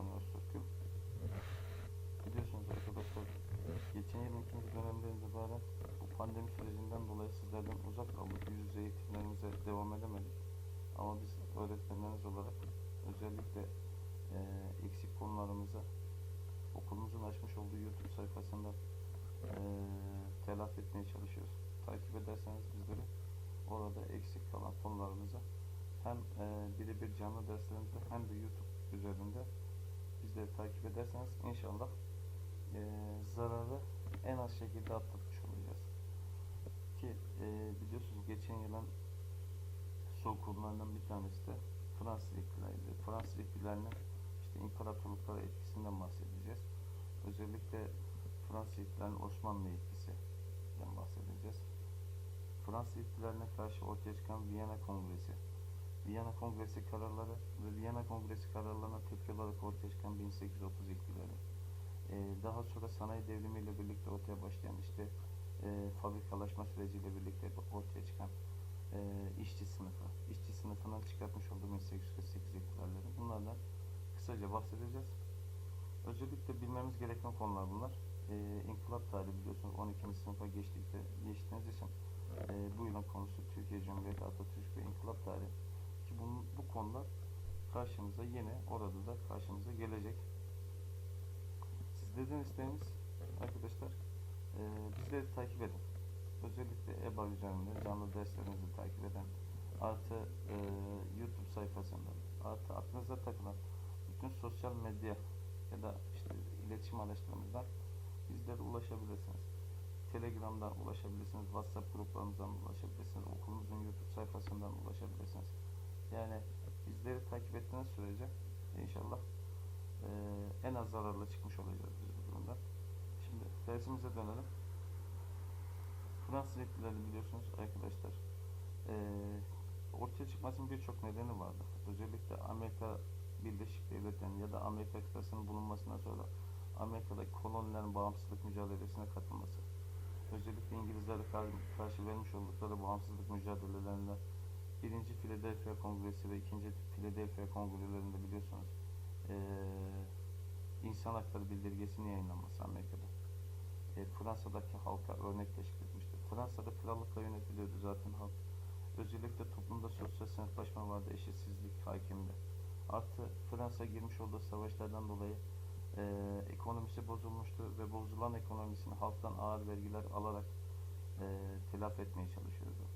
tanıyoruz Türk'ü. Biliyorsunuz arkadaşlar geçen yılın ikinci dönemden itibaren bu pandemi sürecinden dolayı sizlerden uzak kaldık. Yüz yüze eğitimlerimize devam edemedik. Ama biz öğretmenleriniz olarak özellikle eee, eksik konularımızı okulumuzun açmış olduğu YouTube sayfasında eee telafi etmeye çalışıyoruz. Takip ederseniz bizleri orada eksik kalan konularımızı hem eee birebir canlı derslerimizde hem de YouTube üzerinde bizleri takip ederseniz inşallah eee, zararı en az şekilde atlatmış olacağız. Ki eee, biliyorsunuz geçen yılın son konularından bir tanesi de Fransız ihtilaliydi. Fransız ihtilalinin işte imparatorluklara etkisinden bahsedeceğiz. Özellikle Fransız ihtilalinin Osmanlı etkisinden bahsedeceğiz. Fransız ihtilaline karşı ortaya çıkan Viyana Kongresi, Viyana Kongresi kararları ve Viyana Kongresi kararlarına tepki olarak ortaya çıkan 1830 ihtilali. Ee, daha sonra sanayi devrimiyle birlikte ortaya başlayan işte e, fabrikalaşma süreciyle birlikte ortaya çıkan e, işçi sınıfı, işçi sınıfından çıkartmış olduğu 1848 ihtilalleri. Bunlardan kısaca bahsedeceğiz. Özellikle bilmemiz gereken konular bunlar. E, İnkılap tarihi biliyorsunuz 12. sınıfa geçtikte, geçtiğiniz için e, bu yılın konusu Türkiye Cumhuriyeti Atatürk ve İnkılap tarihi. Bunun, bu konular karşımıza yine orada da karşımıza gelecek. Sizlerden isteğimiz arkadaşlar e, bizleri takip edin. Özellikle EBA üzerinde canlı derslerinizi takip eden artı e, YouTube sayfasından artı aklınıza takılan bütün sosyal medya ya da işte iletişim araçlarımızdan bizlere ulaşabilirsiniz. Telegram'dan ulaşabilirsiniz, WhatsApp gruplarımızdan ulaşabilirsiniz, okulumuzun YouTube sayfasından ulaşabilirsiniz. Yani bizleri takip ettiğiniz sürece inşallah eee, en az zararla çıkmış olacağız biz bu durumdan. Şimdi dersimize dönelim. Fransız ihtilali biliyorsunuz arkadaşlar. Eee, ortaya çıkmasının birçok nedeni vardı. Özellikle Amerika Birleşik Devletleri'nin ya da Amerika kıtasının bulunmasından sonra Amerika'daki kolonilerin bağımsızlık mücadelesine katılması. Özellikle İngilizlere kar- karşı vermiş oldukları bağımsızlık mücadelelerinde birinci Philadelphia Kongresi ve ikinci Philadelphia Kongrelerinde biliyorsunuz eee, insan hakları bildirgesinin yayınlanması Amerika'da. E, Fransa'daki halka örnek teşkil etmiştir. Fransa'da krallıkla yönetiliyordu zaten halk. Özellikle toplumda sosyal sınıflaşma vardı, eşitsizlik hakimdi. Artı Fransa girmiş olduğu savaşlardan dolayı e, ekonomisi bozulmuştu ve bozulan ekonomisini halktan ağır vergiler alarak e, telafi etmeye çalışıyordu.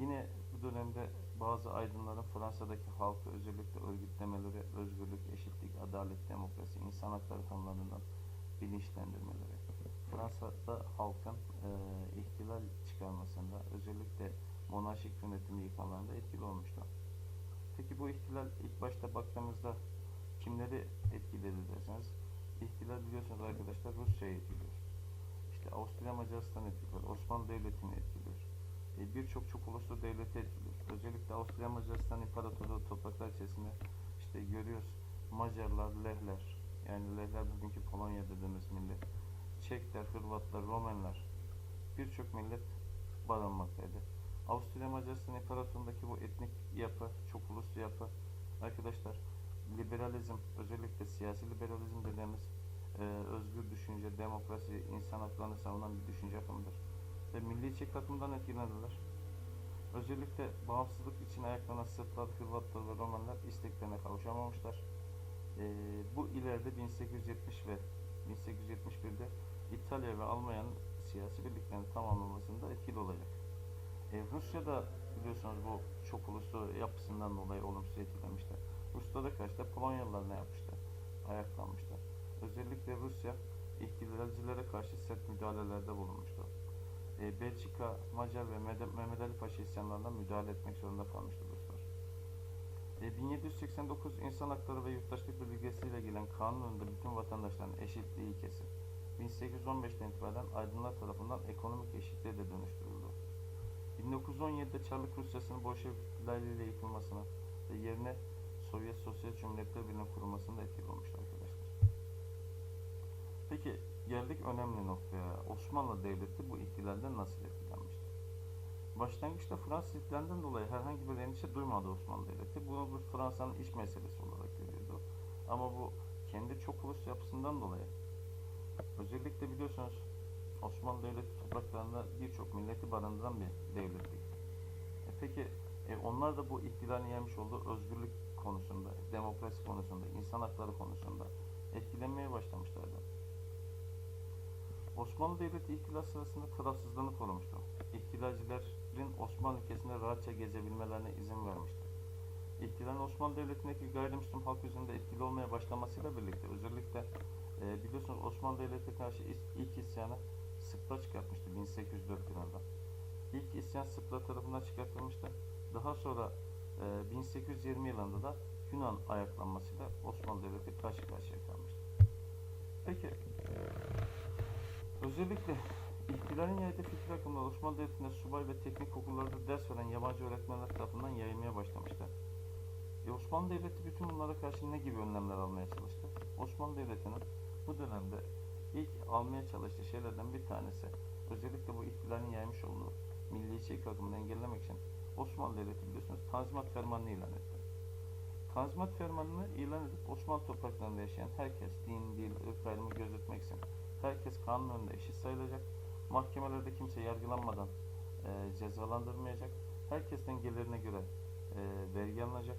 Yine bu dönemde bazı aydınların Fransa'daki halkı özellikle örgütlemeleri, özgürlük, eşitlik, adalet, demokrasi, insan hakları konularından bilinçlendirmeleri. Fransa'da halkın e, ihtilal çıkarmasında özellikle monarşik yönetimi yıkmalarında etkili olmuştu. Peki bu ihtilal ilk başta baktığımızda kimleri etkiledi derseniz ihtilal biliyorsunuz arkadaşlar Rusya'yı etkiliyor. İşte Avusturya Macaristan etkiliyor. Osmanlı Devleti'ni etkiliyor. E, Birçok çok uluslu devleti etkiliyor. Özellikle Avusturya Macaristan İmparatorluğu topraklar içerisinde işte görüyoruz Macarlar, Lehler yani Lehler bugünkü Polonya dediğimiz millet. Çekler, Hırvatlar, Romenler birçok millet barınmaktaydı. Avusturya Macaristan İmparatorluğu'ndaki bu etnik yapı, çok uluslu yapı arkadaşlar liberalizm özellikle siyasi liberalizm dediğimiz e, özgür düşünce, demokrasi, insan haklarını savunan bir düşünce akımıdır. Ve milliyetçilik akımından etkilendiler. Özellikle bağımsızlık için ayaklanan Sırplar, Hırvatlar ve Romanlar isteklerine kavuşamamışlar. E, bu ileride 1870 ve 1871'de İtalya ve Almanya'nın siyasi birliklerini tamamlamasında etkili olacak. E, Rusya'da biliyorsunuz bu çok uluslu yapısından dolayı olumsuz etkilemişler. Ruslara karşı da Polonyalılar ne yapmışlar? Ayaklanmışlar. Özellikle Rusya ihtilalcilere karşı sert müdahalelerde bulunmuştu. E, Belçika, Macar ve Mehmet Ali Paşa isyanlarına müdahale etmek zorunda kalmıştı Ruslar. E, 1789 İnsan Hakları ve Yurttaşlık Bildirgesi ile gelen kanun önünde bütün vatandaşların eşitliği ilkesi 1815'ten itibaren aydınlar tarafından ekonomik eşitliğe de dönüştürüldü. 1917'de Çarlık Rusyası'nın Bolşevik ihtilaliyle yıkılmasına ve yerine Sovyet Sosyal Cumhuriyetler Birliği'nin kurulmasında da etkili olmuştu arkadaşlar. Peki geldik önemli noktaya. Osmanlı Devleti bu ihtilalden nasıl etkilenmişti? Başlangıçta Fransız ihtilalinden dolayı herhangi bir endişe duymadı Osmanlı Devleti. Bunu bir Fransa'nın iç meselesi olarak görüyordu. Ama bu kendi çok ulus yapısından dolayı özellikle biliyorsunuz Osmanlı Devleti topraklarında birçok milleti barındıran bir devlettik. E peki e, onlar da bu ihtilalin yemiş olduğu özgürlük konusunda, demokrasi konusunda, insan hakları konusunda etkilenmeye başlamışlardı. Osmanlı Devleti ihtilal sırasında tarafsızlığını korumuştu. İhtilalcilerin Osmanlı ülkesinde rahatça gezebilmelerine izin vermişti. İhtilalin Osmanlı Devleti'ndeki gayrimüslim halk üzerinde etkili olmaya başlamasıyla birlikte özellikle e, biliyorsunuz Osmanlı Devleti'ne karşı ilk isyanı Sırplar çıkartmıştı 1804 yılında. İlk isyan Sırplar tarafından çıkartılmıştı. Daha sonra e, 1820 yılında da Yunan ayaklanmasıyla Osmanlı Devleti karşı karşıya kalmıştı. Peki özellikle ihtilalin yaydığı fikir akımları Osmanlı Devleti'nde subay ve teknik okullarda ders veren yabancı öğretmenler tarafından yayılmaya başlamıştı. E, Osmanlı Devleti bütün bunlara karşı ne gibi önlemler almaya çalıştı? Osmanlı Devleti'nin bu dönemde ilk almaya çalıştığı şeylerden bir tanesi özellikle bu ihtilalin yaymış olduğu milliyetçilik akımını engellemek için Osmanlı Devleti biliyorsunuz Tanzimat Fermanı'nı ilan etti. Tanzimat Fermanı'nı ilan edip Osmanlı topraklarında yaşayan herkes din, dil, ırk ayrımı gözetmek için herkes kanun önünde eşit sayılacak. Mahkemelerde kimse yargılanmadan e, cezalandırılmayacak. Herkesten gelirine göre e, vergi alınacak.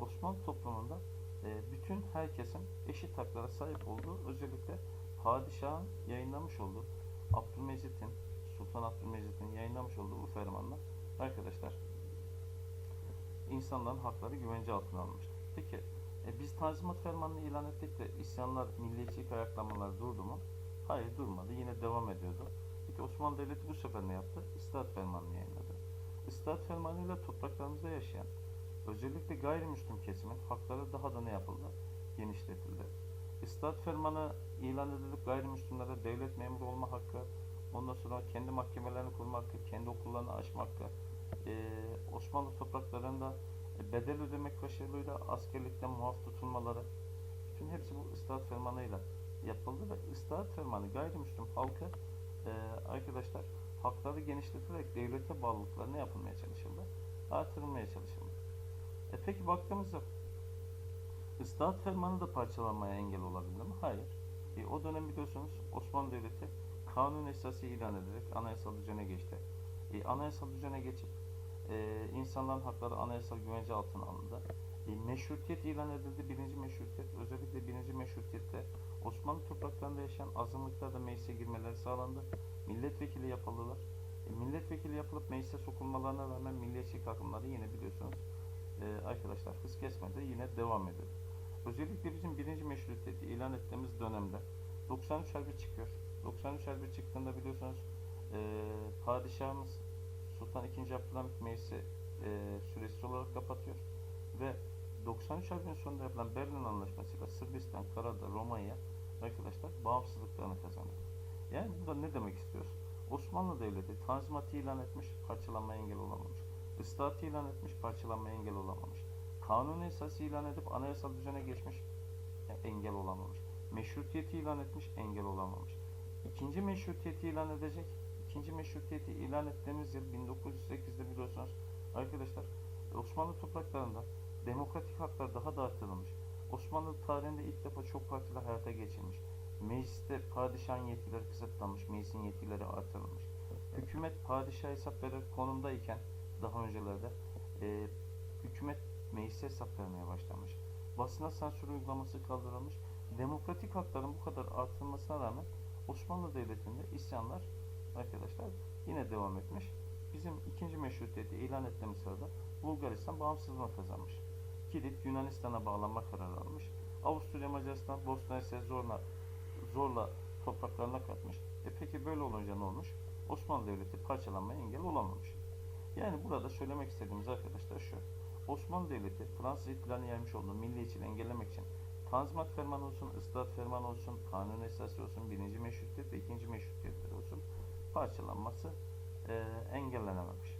Osmanlı toplumunda e, bütün herkesin eşit haklara sahip olduğu özellikle padişahın yayınlamış olduğu Abdülmecit'in Sultan Abdülmecit'in yayınlamış olduğu bu fermanla arkadaşlar insanların hakları güvence altına alınmıştır. Peki e, biz Tanzimat Fermanı'nı ilan ettik de isyanlar, milliyetçilik ayaklanmalar durdu mu? Hayır durmadı. Yine devam ediyordu. Peki Osmanlı Devleti bu sefer ne yaptı? İslahat Fermanı'nı yayınladı. İslahat Fermanı'yla topraklarımızda yaşayan özellikle gayrimüslim kesimin hakları daha da ne yapıldı? Genişletildi. İslahat Fermanı ilan edilip gayrimüslimlere devlet memuru olma hakkı, ondan sonra kendi mahkemelerini kurma hakkı, kendi okullarını açma hakkı, ee, Osmanlı topraklarında bedel ödemek koşuluyla askerlikten muaf tutulmaları, bütün hepsi bu ıslahat fermanıyla yapıldı ve ıslahat fermanı gayrimüslim halka e, arkadaşlar hakları genişletilerek devlete bağlılıklarına yapılmaya çalışıldı. Artırılmaya çalışıldı. E peki baktığımızda ıslahat fermanı da parçalanmaya engel olabildi mi? Hayır. E, o dönem biliyorsunuz Osmanlı Devleti kanun esası ilan ederek anayasal düzene geçti. E, anayasal düzene geçip e, insanların hakları anayasal güvence altına alındı. E, meşrutiyet ilan edildi. Birinci meşrutiyet. Özellikle birinci meşrutiyette Osmanlı topraklarında yaşayan azınlıklar da meclise girmeleri sağlandı. Milletvekili yapıldılar. E, milletvekili yapılıp meclise sokulmalarına rağmen milliyetçilik akımları yine biliyorsunuz e, arkadaşlar hız kesmedi. Yine devam ediyor. Özellikle bizim birinci meşrutiyeti ilan ettiğimiz dönemde 93 Harbi çıkıyor. 93 Harbi çıktığında biliyorsunuz e, padişahımız Sultan II. Abdülhamit Meclisi e, süresiz olarak kapatıyor ve 93 Harbi'nin sonunda yapılan Berlin Anlaşması'yla Sırbistan, Karadağ, Romanya arkadaşlar bağımsızlıklarını kazanıyor. Yani burada ne demek istiyoruz? Osmanlı Devleti Tanzimat'ı ilan etmiş, parçalanmaya engel olamamış. Islahatı ilan etmiş, parçalanmaya engel olamamış. Kanun esası ilan edip anayasal düzene geçmiş, e, engel olamamış. Meşrutiyeti ilan etmiş, engel olamamış. İkinci meşrutiyeti ilan edecek, ikinci meşrutiyeti ilan ettiğimiz yıl 1908'de biliyorsunuz arkadaşlar Osmanlı topraklarında demokratik haklar daha da artırılmış. Osmanlı tarihinde ilk defa çok partili hayata geçilmiş. Mecliste padişahın yetkileri kısıtlanmış, meclisin yetkileri artırılmış. Hükümet padişah hesap verir konumdayken daha öncelerde e, hükümet meclise hesap vermeye başlamış. Basına sansür uygulaması kaldırılmış. Demokratik hakların bu kadar artırılmasına rağmen Osmanlı Devleti'nde isyanlar arkadaşlar yine devam etmiş. Bizim ikinci meşrutiyeti ilan ettiğimiz sırada Bulgaristan bağımsızlığını kazanmış. Kilit Yunanistan'a bağlanma kararı almış. Avusturya Macaristan Bosna Hersek zorla zorla topraklarına katmış. E peki böyle olunca ne olmuş? Osmanlı Devleti parçalanmaya engel olamamış. Yani burada söylemek istediğimiz arkadaşlar şu. Osmanlı Devleti Fransız ihtilalini yaymış olduğu milliyetçiliği engellemek için Tanzimat Fermanı olsun, ıslahat Fermanı olsun, kanun esası olsun, birinci meşrutiyet ve ikinci meşrutiyetler olsun parçalanması e, engellenememiş.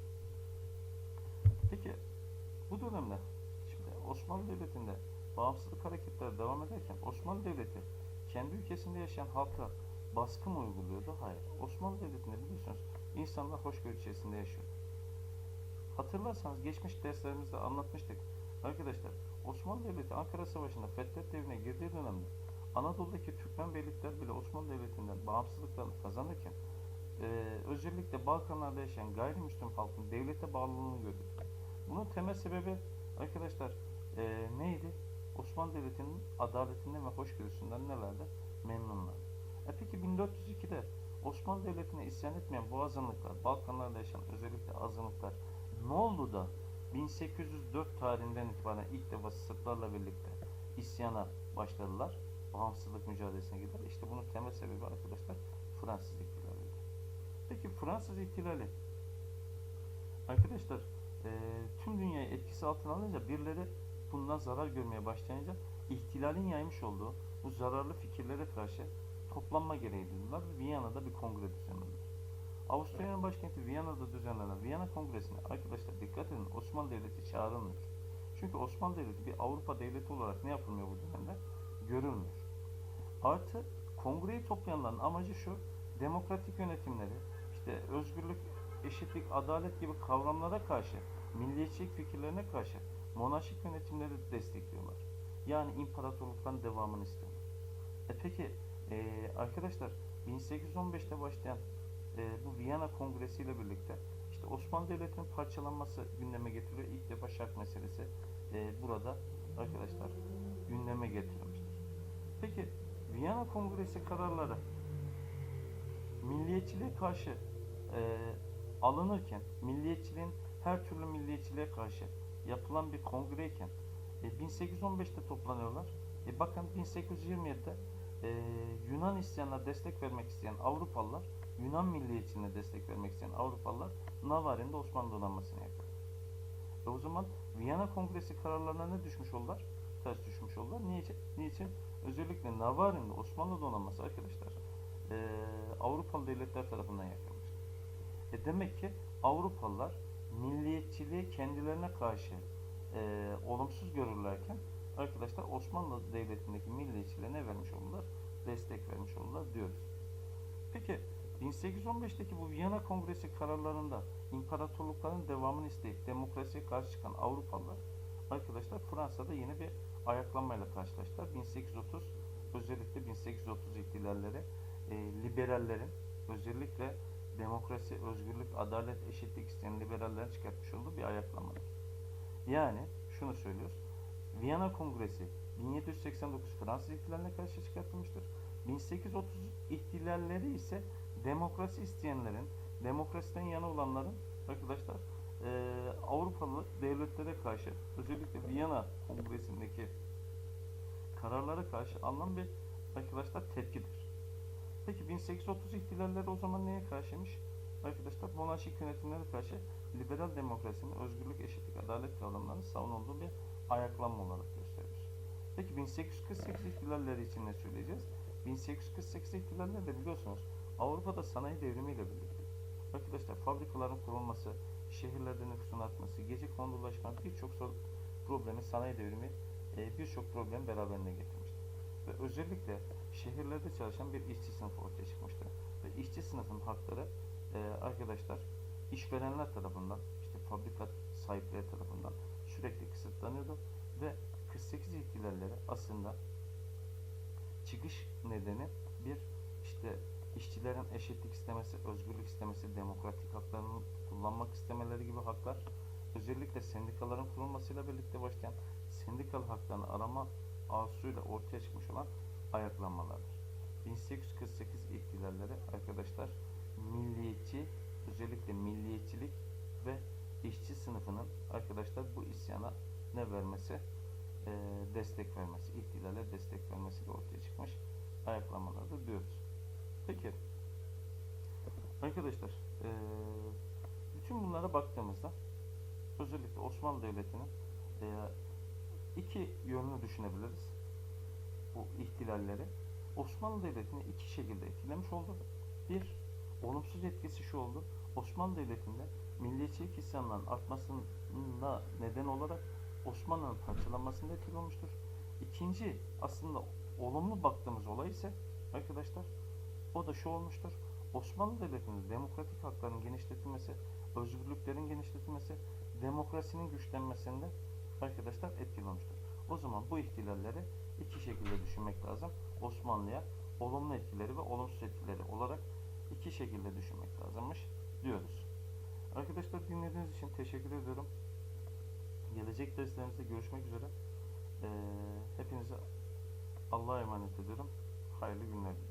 Peki bu dönemde Osmanlı Devleti'nde bağımsızlık hareketleri devam ederken Osmanlı Devleti kendi ülkesinde yaşayan halka baskı mı uyguluyordu? Hayır. Osmanlı Devleti'nde biliyorsunuz insanlar hoşgörü içerisinde yaşıyordu. Hatırlarsanız geçmiş derslerimizde anlatmıştık. Arkadaşlar Osmanlı Devleti Ankara Savaşı'nda Fethet Devri'ne girdiği dönemde Anadolu'daki Türkmen beylikler bile Osmanlı Devleti'nden bağımsızlıklarını kazanırken e, özellikle Balkanlarda yaşayan gayrimüslim halkın devlete bağlılığını gördük. Bunun temel sebebi arkadaşlar e, neydi? Osmanlı Devleti'nin adaletinden ve hoşgörüsünden nelerdi? Memnunlar. E peki 1402'de Osmanlı Devleti'ne isyan etmeyen bu azınlıklar, Balkanlarda yaşayan özellikle azınlıklar ne oldu da 1804 tarihinden itibaren ilk defa Sırplarla birlikte isyana başladılar. Bağımsızlık mücadelesine gider. İşte bunun temel sebebi arkadaşlar Fransız ihtilaliydi. Peki Fransız ihtilali arkadaşlar e, tüm dünyayı etkisi altına alınca birileri bundan zarar görmeye başlayınca ihtilalin yaymış olduğu bu zararlı fikirlere karşı toplanma gereği duydular ve Viyana'da bir kongre düzenlediler. Avusturya'nın başkenti Viyana'da düzenlenen Viyana Kongresi'ne arkadaşlar dikkat edin Osmanlı Devleti çağrılmıyor. Çünkü Osmanlı Devleti bir Avrupa devleti olarak ne yapılmıyor bu dönemde? Görülmüyor. Artı kongreyi toplayanların amacı şu, demokratik yönetimleri, işte özgürlük, eşitlik, adalet gibi kavramlara karşı, milliyetçilik fikirlerine karşı monarşik yönetimleri destekliyorlar. Yani imparatorlukların devamını istiyorlar. E peki e, arkadaşlar 1815'te başlayan e, bu Viyana Kongresi ile birlikte işte Osmanlı Devleti'nin parçalanması gündeme getiriliyor. İlk defa şark meselesi e, burada arkadaşlar gündeme getirilmiştir. Peki Viyana Kongresi kararları milliyetçiliğe karşı e, alınırken, milliyetçiliğin her türlü milliyetçiliğe karşı yapılan bir kongreyken e, 1815'te toplanıyorlar. E, bakın 1827'de e, Yunan isyanına destek vermek isteyen Avrupalılar, Yunan milliyetçiliğine destek vermek isteyen Avrupalılar Navarin'de Osmanlı donanmasını yakıyor. E, o zaman Viyana Kongresi kararlarına ne düşmüş oldular? Ters düşmüş oldular. Niçin? Niçin? Özellikle Navarin'de Osmanlı donanması arkadaşlar e, Avrupalı devletler tarafından yakılmıştır. E demek ki Avrupalılar milliyetçiliği kendilerine karşı e, olumsuz görürlerken arkadaşlar Osmanlı Devleti'ndeki milliyetçiliğe ne vermiş oldular? Destek vermiş oldular diyoruz. Peki 1815'teki bu Viyana Kongresi kararlarında imparatorlukların devamını isteyip demokrasiye karşı çıkan Avrupalılar arkadaşlar Fransa'da yeni bir ayaklanmayla karşılaştılar. 1830 özellikle 1830 ihtilalleri e, liberallerin özellikle demokrasi, özgürlük, adalet, eşitlik isteyen liberallerin çıkartmış olduğu bir ayaklanmadır. Yani şunu söylüyoruz. Viyana Kongresi 1789 Fransız ihtilaline karşı çıkartılmıştır. 1830 ihtilalleri ise demokrasi isteyenlerin, demokrasiden yana olanların arkadaşlar e, Avrupalı devletlere karşı özellikle Viyana Kongresi'ndeki kararlara karşı alınan bir arkadaşlar tepkidir. Peki 1830 ihtilalleri o zaman neye karşıymış? Arkadaşlar monarşik yönetimlere karşı liberal demokrasinin özgürlük, eşitlik, adalet kavramlarının savunulduğu bir ayaklanma olarak gösteriyoruz. Peki 1848 ihtilalleri için ne söyleyeceğiz? 1848 ihtilalleri de biliyorsunuz Avrupa'da sanayi devrimiyle birlikte. Arkadaşlar fabrikaların kurulması, şehirlerde nüfusun artması, gece kondulaşma birçok problemi sanayi devrimi e, birçok problem beraberine getirmiştir. Ve özellikle şehirlerde çalışan bir işçi sınıfı ortaya çıkmıştır. Ve işçi sınıfının hakları e, arkadaşlar işverenler tarafından, işte fabrika sahipleri tarafından sürekli kısıtlanıyordu ve 48 ihtilalleri aslında çıkış nedeni bir işte işçilerin eşitlik istemesi, özgürlük istemesi, demokratik haklarını kullanmak istemeleri gibi haklar özellikle sendikaların kurulmasıyla birlikte başlayan sendikal haklarını arama arzusuyla ortaya çıkmış olan ayaklanmalardır. 1848 ihtilalleri arkadaşlar milliyetçi özellikle milliyetçilik ve işçi sınıfının arkadaşlar bu isyana ne vermesi? E, destek vermesi, ihtilale destek vermesiyle ortaya çıkmış ayaklanmalardır diyoruz. Peki arkadaşlar e, bütün bunlara baktığımızda özellikle Osmanlı Devleti'nin e, iki yönünü düşünebiliriz bu ihtilalleri. Osmanlı Devleti'ni iki şekilde etkilemiş oldu. Bir, olumsuz etkisi şu oldu. Osmanlı Devleti'nde milliyetçilik isyanlarının artmasına neden olarak Osmanlı'nın parçalanmasında etkili olmuştur. İkinci aslında olumlu baktığımız olay ise arkadaşlar o da şu olmuştur. Osmanlı Devleti'nin demokratik hakların genişletilmesi, özgürlüklerin genişletilmesi, demokrasinin güçlenmesinde arkadaşlar etkili olmuştur. O zaman bu ihtilalleri iki şekilde düşünmek lazım. Osmanlı'ya olumlu etkileri ve olumsuz etkileri olarak iki şekilde düşünmek lazımmış diyoruz. Arkadaşlar dinlediğiniz için teşekkür ediyorum. Gelecek derslerimizde görüşmek üzere. Ee, hepinize Allah'a emanet ediyorum. Hayırlı günler diliyorum.